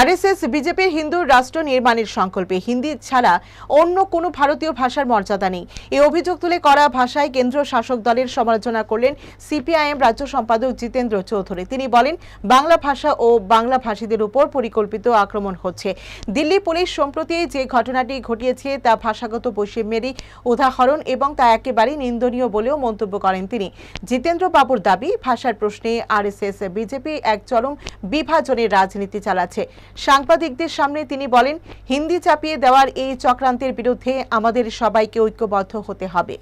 RSS, বিজেপির হিন্দু রাষ্ট্র নির্মাণের সংকল্পে হিন্দি ছাড়া অন্য কোনো ভারতীয় ভাষার মর্যাদা নেই। এই অভিযোগ তুলে করা ভাষায় কেন্দ্র শাসক দলের সমালোচনা করলেন সিপিআইএম রাজ্য সম্পাদক জিতেন্দ্র চৌধুরী। তিনি বলেন, বাংলা ভাষা ও বাংলা ভাষীদের উপর পরিকল্পিত আক্রমণ হচ্ছে। দিল্লি পুলিশ সম্প্রতি যে ঘটনাটি ঘটিয়েছে তা ভাষাগত বৈষম্যেরই উদাহরণ এবং তা একেবারেই নিন্দনীয় বলেও মন্তব্য করেন তিনি। জিতেন্দ্র বাবুর দাবি, ভাষার প্রশ্নে আরএসএস, বিজেপি এক চরম বিভাজনের রাজনীতি চালাচ্ছে। সাংবাদিকদের সামনে তিনি বলেন, হিন্দি চাপিয়ে দেওয়ার এই চক্রান্তের বিরুদ্ধে আমাদের সবাইকে ঐক্যবদ্ধ হতে হবে।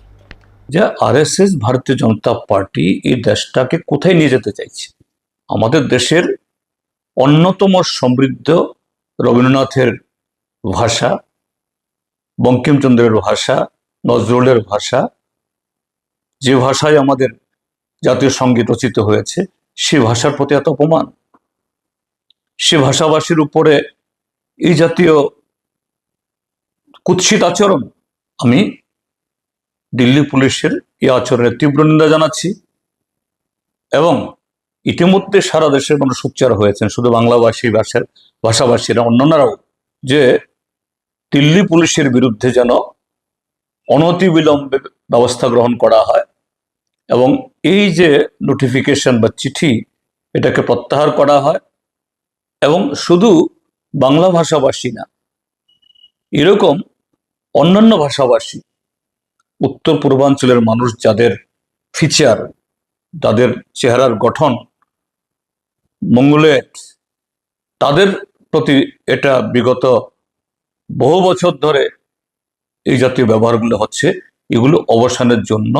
যে আরএসএস, ভারতীয় জনতা পার্টি এই দেশটাকে কোথায় নিয়ে যেতে চাইছে? আমাদের দেশের অন্যতম সমৃদ্ধ রবীন্দ্রনাথের ভাষা, বঙ্কিমচন্দ্রের ভাষা, নজরুলের ভাষা, যে ভাষায় আমাদের জাতীয় সংগীত রচিত হয়েছে, সে ভাষার প্রতি এত অপমান। সে ভাষাভাষীর উপরে এই জাতীয় কুৎসিত আচরণ আমি দিল্লি পুলিশের এই আচরণের তীব্র নিন্দা জানাচ্ছি এবং ইতিমধ্যে সারা দেশের মানুষ সোচ্চার হয়েছেন, শুধু বাংলাভাষী ভাষার ভাষাভাষীরা, অন্যান্যরাও, যে দিল্লি পুলিশের বিরুদ্ধে যেন অনতিবিলম্বে ব্যবস্থা গ্রহণ করা হয় এবং এই যে নোটিফিকেশন বা চিঠি এটাকে প্রত্যাহার করা হয় এবং শুধু বাংলা ভাষাভাষী না, এরকম অন্যান্য ভাষাভাষী, উত্তর পূর্বাঞ্চলের মানুষ যাদের ফিচার তাদের চেহারার গঠন মঙ্গলেট তাদের প্রতি এটা বিগত বহু বছর ধরে এই জাতীয় ব্যবহারগুলো হচ্ছে, এগুলো অবসানের জন্য